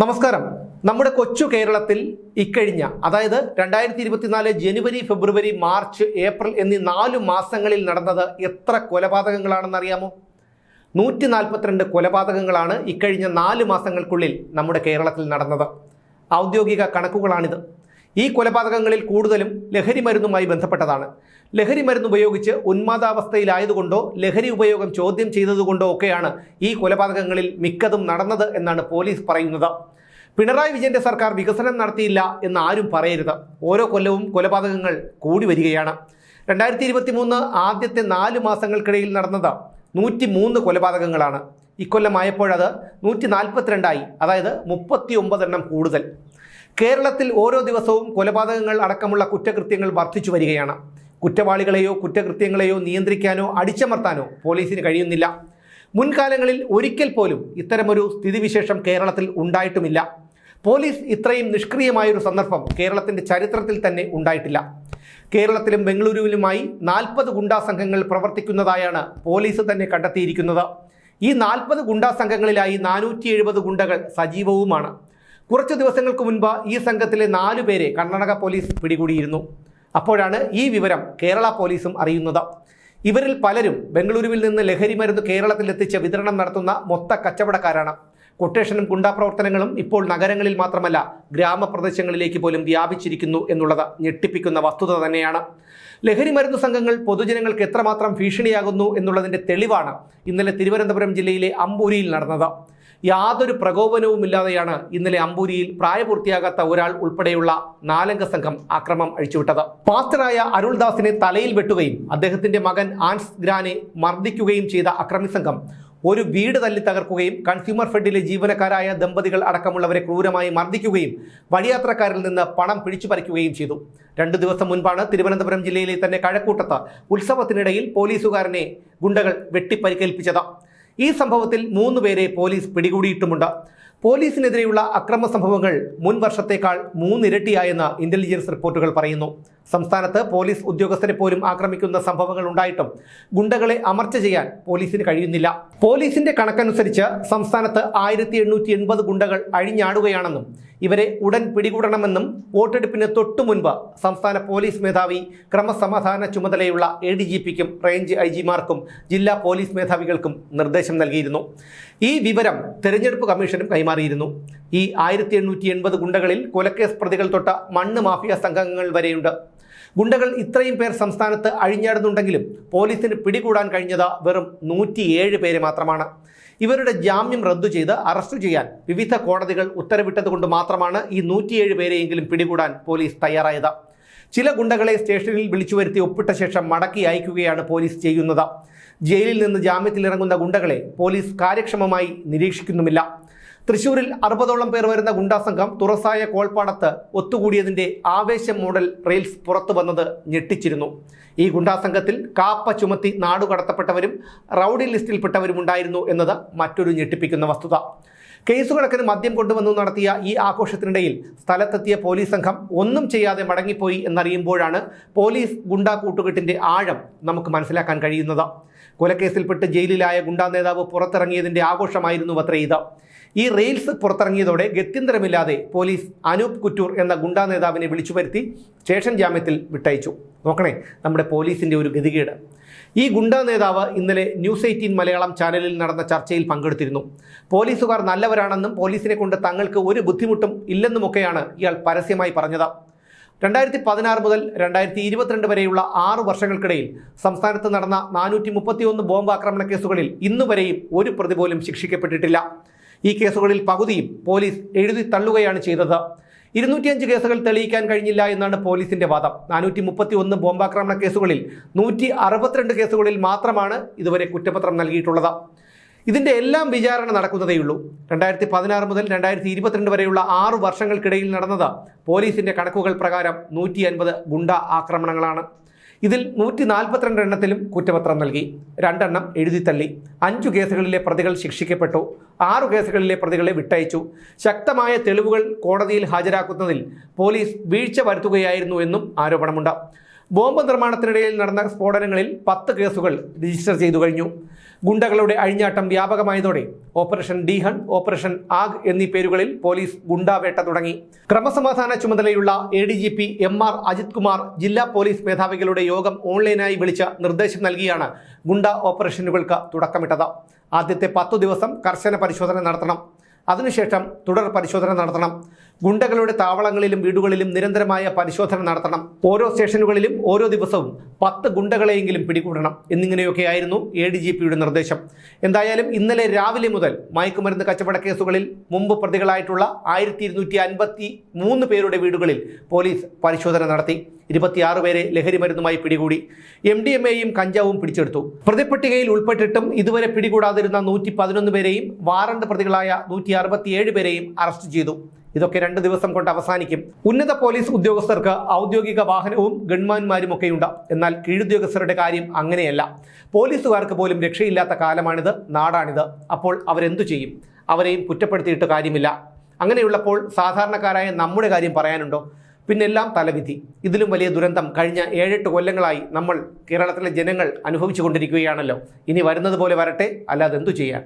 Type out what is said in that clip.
നമസ്കാരം. നമ്മുടെ കൊച്ചു കേരളത്തിൽ ഇക്കഴിഞ്ഞ അതായത് രണ്ടായിരത്തി ഇരുപത്തിനാല് ജനുവരി ഫെബ്രുവരി മാർച്ച് ഏപ്രിൽ എന്നീ നാലു മാസങ്ങളിൽ നടന്നത് എത്ര കൊലപാതകങ്ങളാണെന്ന് അറിയാമോ നൂറ്റി നാൽപ്പത്തിരണ്ട് കൊലപാതകങ്ങളാണ് ഇക്കഴിഞ്ഞ നാല് മാസങ്ങൾക്കുള്ളിൽ നമ്മുടെ കേരളത്തിൽ നടന്നത്. ഔദ്യോഗിക കണക്കുകളാണിത്. ഈ കൊലപാതകങ്ങളിൽ കൂടുതലും ലഹരി മരുന്നുമായി ബന്ധപ്പെട്ടതാണ്. ലഹരി മരുന്ന് ഉപയോഗിച്ച് ഉന്മാദാവസ്ഥയിലായതുകൊണ്ടോ ലഹരി ഉപയോഗം ചോദ്യം ചെയ്തതുകൊണ്ടോ ഒക്കെയാണ് ഈ കൊലപാതകങ്ങളിൽ മിക്കതും നടന്നത് എന്നാണ് പോലീസ് പറയുന്നത്. പിണറായി വിജയന്റെ സർക്കാർ വികസനം നടത്തിയില്ല എന്ന് ആരും പറയരുത്. ഓരോ കൊല്ലവും കൊലപാതകങ്ങൾ കൂടി വരികയാണ്. രണ്ടായിരത്തി ഇരുപത്തി മൂന്ന് ആദ്യത്തെ നാല് മാസങ്ങൾക്കിടയിൽ നടന്നത് നൂറ്റി മൂന്ന് കൊലപാതകങ്ങളാണ്. ഇക്കൊല്ലമായപ്പോഴത് നൂറ്റി നാൽപ്പത്തിരണ്ടായി അതായത് മുപ്പത്തി ഒമ്പതെണ്ണം കൂടുതൽ. കേരളത്തിൽ ഓരോ ദിവസവും കൊലപാതകങ്ങൾ അടക്കമുള്ള കുറ്റകൃത്യങ്ങൾ വർദ്ധിച്ചു വരികയാണ്. കുറ്റവാളികളെയോ കുറ്റകൃത്യങ്ങളെയോ നിയന്ത്രിക്കാനോ അടിച്ചമർത്താനോ പോലീസിന് കഴിയുന്നില്ല. മുൻകാലങ്ങളിൽ ഒരിക്കൽ പോലും ഇത്തരമൊരു സ്ഥിതിവിശേഷം കേരളത്തിൽ ഉണ്ടായിട്ടുമില്ല. പോലീസ് ഇത്രയും നിഷ്ക്രിയമായൊരു സന്ദർഭം കേരളത്തിന്റെ ചരിത്രത്തിൽ തന്നെ ഉണ്ടായിട്ടില്ല. കേരളത്തിലും ബംഗളൂരുവിലുമായി നാൽപ്പത് ഗുണ്ടാ സംഘങ്ങൾ പ്രവർത്തിക്കുന്നതായാണ് പോലീസ് തന്നെ കണ്ടെത്തിയിരിക്കുന്നത്. ഈ നാൽപ്പത് ഗുണ്ടാ സംഘങ്ങളിലായി നാനൂറ്റി ഗുണ്ടകൾ സജീവവുമാണ്. കുറച്ചു ദിവസങ്ങൾക്ക് മുൻപ് ഈ സംഘത്തിലെ നാലു പേരെ കർണാടക പോലീസ് പിടികൂടിയിരുന്നു. അപ്പോഴാണ് ഈ വിവരം കേരള പോലീസും അറിയുന്നത്. ഇവരിൽ പലരും ബംഗളൂരുവിൽ നിന്ന് ലഹരി മരുന്ന് കേരളത്തിൽ എത്തിച്ച് വിതരണം നടത്തുന്ന മൊത്ത കച്ചവടക്കാരാണ്. കൊട്ടേഷനും ഗുണ്ടാപ്രവർത്തനങ്ങളും ഇപ്പോൾ നഗരങ്ങളിൽ മാത്രമല്ല ഗ്രാമപ്രദേശങ്ങളിലേക്ക് പോലും വ്യാപിച്ചിരിക്കുന്നു എന്നുള്ളത് ഞെട്ടിപ്പിക്കുന്ന വസ്തുത തന്നെയാണ്. ലഹരി മരുന്ന് സംഘങ്ങൾ പൊതുജനങ്ങൾക്ക് എത്രമാത്രം ഭീഷണിയാകുന്നു എന്നുള്ളതിന്റെ തെളിവാണ് ഇന്നലെ തിരുവനന്തപുരം ജില്ലയിലെ അമ്പൂരിയിൽ നടന്നത്. യാതൊരു പ്രകോപനവുമില്ലാതെയാണ് ഇന്നലെ അമ്പൂരിയിൽ പ്രായപൂർത്തിയാകാത്ത ഒരാൾ ഉൾപ്പെടെയുള്ള നാലംഗ സംഘം ആക്രമം അഴിച്ചുവിട്ടത്. പാസ്റ്ററായ അരുൾദാസിനെ തലയിൽ വെട്ടുകയും അദ്ദേഹത്തിന്റെ മകൻ ആൻസ് ഗ്രാനെ മർദ്ദിക്കുകയും ചെയ്ത അക്രമി സംഘം ഒരു വീട് തല്ലി തകർക്കുകയും കൺസ്യൂമർ ഫെഡിലെ ജീവനക്കാരായ ദമ്പതികൾ അടക്കമുള്ളവരെ ക്രൂരമായി മർദ്ദിക്കുകയും വഴിയാത്രക്കാരിൽ നിന്ന് പണം പിടിച്ചു പറിക്കുകയും ചെയ്തു. രണ്ടു ദിവസം മുൻപാണ് തിരുവനന്തപുരം ജില്ലയിലെ തന്നെ കഴക്കൂട്ടത്ത് ഉത്സവത്തിനിടയിൽ പോലീസുകാരനെ ഗുണ്ടകൾ വെട്ടിപ്പരിക്കേൽപ്പിച്ചത്. ഈ സംഭവത്തിൽ മൂന്ന് പേരെ പോലീസ് പിടികൂടിയിട്ടുമുണ്ട്. പോലീസിനെതിരെയുള്ള അക്രമ സംഭവങ്ങൾ മുൻ വർഷത്തേക്കാൾ മൂന്നിരട്ടിയായെന്ന് ഇന്റലിജൻസ് റിപ്പോർട്ടുകൾ പറയുന്നു. സംസ്ഥാനത്ത് പോലീസ് ഉദ്യോഗസ്ഥരെ പോലും ആക്രമിക്കുന്ന സംഭവങ്ങൾ ഉണ്ടായിട്ടും ഗുണ്ടകളെ അമർച്ച ചെയ്യാൻ പോലീസിന് കഴിയുന്നില്ല. പോലീസിന്റെ കണക്കനുസരിച്ച് സംസ്ഥാനത്ത് ആയിരത്തി എണ്ണൂറ്റി എൺപത് ഗുണ്ടകൾ അഴിഞ്ഞാടുകയാണെന്നും ഇവരെ ഉടൻ പിടികൂടണമെന്നും വോട്ടെടുപ്പിന് തൊട്ടു മുൻപ് സംസ്ഥാന പോലീസ് മേധാവി ക്രമസമാധാന ചുമതലയുള്ള എ ഡി ജി പിക്കും റേഞ്ച് ഐ ജിമാർക്കും ജില്ലാ പോലീസ് മേധാവികൾക്കും നിർദ്ദേശം നൽകിയിരുന്നു. ഈ വിവരം തെരഞ്ഞെടുപ്പ് കമ്മീഷനും കൈമാറിയിരുന്നു ഈ ആയിരത്തി എണ്ണൂറ്റി എൺപത് ഗുണ്ടകളിൽ കൊലക്കേസ് പ്രതികൾ തൊട്ട മണ്ണ് മാഫിയ സംഘങ്ങൾ വരെയുണ്ട്. ഗുണ്ടകൾ ഇത്രയും പേർ സംസ്ഥാനത്ത് അഴിഞ്ഞാടുന്നുണ്ടെങ്കിലും പോലീസിന് പിടികൂടാൻ കഴിഞ്ഞത് വെറും നൂറ്റിയേഴ് പേര് മാത്രമാണ്. ഇവരുടെ ജാമ്യം റദ്ദു ചെയ്ത് അറസ്റ്റ് ചെയ്യാൻ വിവിധ കോടതികൾ ഉത്തരവിട്ടതുകൊണ്ട് മാത്രമാണ് ഈ നൂറ്റിയേഴ് പേരെയെങ്കിലും പിടികൂടാൻ പോലീസ് തയ്യാറായത്. ചില ഗുണ്ടകളെ സ്റ്റേഷനിൽ വിളിച്ചു വരുത്തി ഒപ്പിട്ട ശേഷം മടക്കി അയക്കുകയാണ് പോലീസ് ചെയ്യുന്നത്. ജയിലിൽ നിന്ന് ജാമ്യത്തിലിറങ്ങുന്ന ഗുണ്ടകളെ പോലീസ് കാര്യക്ഷമമായി നിരീക്ഷിക്കുന്നുമില്ല. തൃശൂരിൽ അറുപതോളം പേർ വരുന്ന ഗുണ്ടാസംഘം തുറസായ കോൾപ്പാടത്ത് ഒത്തുകൂടിയതിന്റെ ആവേശം മോഡൽ റെയിൽസ് പുറത്തു വന്നത് ഞെട്ടിച്ചിരുന്നു. ഈ ഗുണ്ടാസംഘത്തിൽ കാപ്പ ചുമത്തി നാടുകടത്തപ്പെട്ടവരും റൗഡി ലിസ്റ്റിൽപ്പെട്ടവരും ഉണ്ടായിരുന്നു എന്നത് മറ്റൊരു ഞെട്ടിപ്പിക്കുന്ന വസ്തുത. കേസ് മദ്യം കൊണ്ടുവന്നു നടത്തിയ ഈ ആഘോഷത്തിനിടയിൽ സ്ഥലത്തെത്തിയ പോലീസ് സംഘം ഒന്നും ചെയ്യാതെ മടങ്ങിപ്പോയി എന്നറിയുമ്പോഴാണ് പോലീസ് ഗുണ്ടാ കൂട്ടുകെട്ടിന്റെ ആഴം നമുക്ക് മനസ്സിലാക്കാൻ കഴിയുന്നത്. കൊലക്കേസിൽപ്പെട്ട് ജയിലിലായ ഗുണ്ടാ നേതാവ് പുറത്തിറങ്ങിയതിന്റെ ആഘോഷമായിരുന്നു അത്രേ ഇത്. ഈ റെയിൽസ് പുറത്തിറങ്ങിയതോടെ ഗത്യന്തരമില്ലാതെ പോലീസ് അനൂപ് കുറ്റൂർ എന്ന ഗുണ്ടാ നേതാവിനെ വിളിച്ചു വരുത്തി സ്റ്റേഷൻ ജാമ്യത്തിൽ വിട്ടയച്ചു. നോക്കണേ നമ്മുടെ പോലീസിന്റെ ഒരു ഗതികേട്. ഈ ഗുണ്ടാ നേതാവ് ഇന്നലെ ന്യൂസ് എയ്റ്റീൻ മലയാളം ചാനലിൽ നടന്ന ചർച്ചയിൽ പങ്കെടുത്തിരുന്നു. പോലീസുകാർ നല്ലവരാണെന്നും പോലീസിനെ കൊണ്ട് തങ്ങൾക്ക് ഒരു ബുദ്ധിമുട്ടും ഇല്ലെന്നുമൊക്കെയാണ് ഇയാൾ പരസ്യമായി പറഞ്ഞത്. രണ്ടായിരത്തി പതിനാറ് മുതൽ രണ്ടായിരത്തി ഇരുപത്തിരണ്ട് വരെയുള്ള ആറ് വർഷങ്ങൾക്കിടയിൽ സംസ്ഥാനത്ത് നടന്ന നാനൂറ്റി മുപ്പത്തിയൊന്ന് ബോംബ് ആക്രമണ കേസുകളിൽ ഇന്നുവരെയും ഒരു പ്രതി പോലും ശിക്ഷിക്കപ്പെട്ടിട്ടില്ല. ഈ കേസുകളിൽ പകുതിയും പോലീസ് എഴുതി തള്ളുകയാണ് ചെയ്തത്. ഇരുന്നൂറ്റിയഞ്ച് കേസുകൾ തെളിയിക്കാൻ കഴിഞ്ഞില്ല എന്നാണ് പോലീസിന്റെ വാദം. നാനൂറ്റി മുപ്പത്തി ഒന്ന് ബോംബാക്രമണ കേസുകളിൽ നൂറ്റി അറുപത്തിരണ്ട് കേസുകളിൽ മാത്രമാണ് ഇതുവരെ കുറ്റപത്രം നൽകിയിട്ടുള്ളത്. ഇതിന്റെ എല്ലാം വിചാരണ നടക്കുന്നതേയുള്ളൂ. രണ്ടായിരത്തി പതിനാറ് മുതൽ രണ്ടായിരത്തി ഇരുപത്തിരണ്ട് വരെയുള്ള ആറു വർഷങ്ങൾക്കിടയിൽ നടന്നത് പോലീസിന്റെ കണക്കുകൾ പ്രകാരം നൂറ്റി അൻപത് ഗുണ്ട ആക്രമണങ്ങളാണ്. ഇതിൽ നൂറ്റി നാൽപ്പത്തിരണ്ട് എണ്ണത്തിലും കുറ്റപത്രം നൽകി. രണ്ടെണ്ണം എഴുതിത്തള്ളി അഞ്ചു കേസുകളിലെ പ്രതികൾ ശിക്ഷിക്കപ്പെട്ടു. ആറു കേസുകളിലെ പ്രതികളെ വിട്ടയച്ചു. ശക്തമായ തെളിവുകൾ കോടതിയിൽ ഹാജരാക്കുന്നതിൽ പോലീസ് വീഴ്ച വരുത്തുകയായിരുന്നു എന്നും ആരോപണമുണ്ട്. ബോംബ് നിർമ്മാണത്തിനിടയിൽ നടന്ന സ്ഫോടനങ്ങളിൽ പത്ത് കേസുകൾ രജിസ്റ്റർ ചെയ്തു കഴിഞ്ഞു. ഗുണ്ടകളുടെ അഴിഞ്ഞാട്ടം വ്യാപകമായതോടെ ഓപ്പറേഷൻ ഡീഹൺ ഓപ്പറേഷൻ ആഗ് എന്നീ പേരുകളിൽ പോലീസ് ഗുണ്ടാവേട്ട തുടങ്ങി. ക്രമസമാധാന ചുമതലയുള്ള A D G P M R Ajith Kumar ജില്ലാ പോലീസ് മേധാവികളുടെ യോഗം ഓൺലൈനായി വിളിച്ച നിർദ്ദേശം നൽകിയാണ് ഗുണ്ട ഓപ്പറേഷനുകൾക്ക് തുടക്കമിട്ടത്. ആദ്യത്തെ പത്തു ദിവസം കർശന പരിശോധന നടത്തണം. അതിനുശേഷം തുടർ പരിശോധന നടത്തണം. ഗുണ്ടകളുടെ താവളങ്ങളിലും വീടുകളിലും നിരന്തരമായ പരിശോധന നടത്തണം. ഓരോ സ്റ്റേഷനുകളിലും ഓരോ ദിവസവും പത്ത് ഗുണ്ടകളെയെങ്കിലും പിടികൂടണം. എന്നിങ്ങനെയൊക്കെയായിരുന്നു എ ഡി ജി പിയുടെ നിർദ്ദേശം. എന്തായാലും ഇന്നലെ രാവിലെ മുതൽ മയക്കുമരുന്ന് കച്ചവട കേസുകളിൽ മുമ്പ് പ്രതികളായിട്ടുള്ള ആയിരത്തി പേരുടെ വീടുകളിൽ പോലീസ് പരിശോധന നടത്തി. ഇരുപത്തിയാറ് പേരെ ലഹരി മരുന്നുമായി പിടികൂടി. എം ഡി എം എയും കഞ്ചാവും പിടിച്ചെടുത്തു. പ്രതിപ്പട്ടികയിൽ ഉൾപ്പെട്ടിട്ടും ഇതുവരെ പിടികൂടാതിരുന്ന നൂറ്റി പതിനൊന്ന് പേരെയും വാറണ്ട് പ്രതികളായ നൂറ്റി അറുപത്തിയേഴ് പേരെയും അറസ്റ്റ് ചെയ്തു. ഇതൊക്കെ രണ്ട് ദിവസം കൊണ്ട് അവസാനിക്കും. ഉന്നത പോലീസ് ഉദ്യോഗസ്ഥർക്ക് ഔദ്യോഗിക വാഹനവും ഗൺമാന്മാരുമൊക്കെയുണ്ട്. എന്നാൽ കീഴുദ്യോഗസ്ഥരുടെ കാര്യം അങ്ങനെയല്ല. പോലീസുകാർക്ക് പോലും രക്ഷയില്ലാത്ത കാലമാണിത് നാടാണിത്. അപ്പോൾ അവരെന്തു ചെയ്യും? അവരെയും കുറ്റപ്പെടുത്തിയിട്ട് കാര്യമില്ല. അങ്ങനെയുള്ളപ്പോൾ സാധാരണക്കാരായ നമ്മുടെ കാര്യം പറയാനുണ്ടോ? പിന്നെല്ലാം തലവിധി. ഇതിലും വലിയ ദുരന്തം കഴിഞ്ഞ ഏഴെട്ട് കൊല്ലങ്ങളായി നമ്മൾ കേരളത്തിലെ ജനങ്ങൾ അനുഭവിച്ചു കൊണ്ടിരിക്കുകയാണല്ലോ ഇനി വരുന്നത് പോലെ വരട്ടെ അല്ലാതെ എന്തു ചെയ്യാൻ?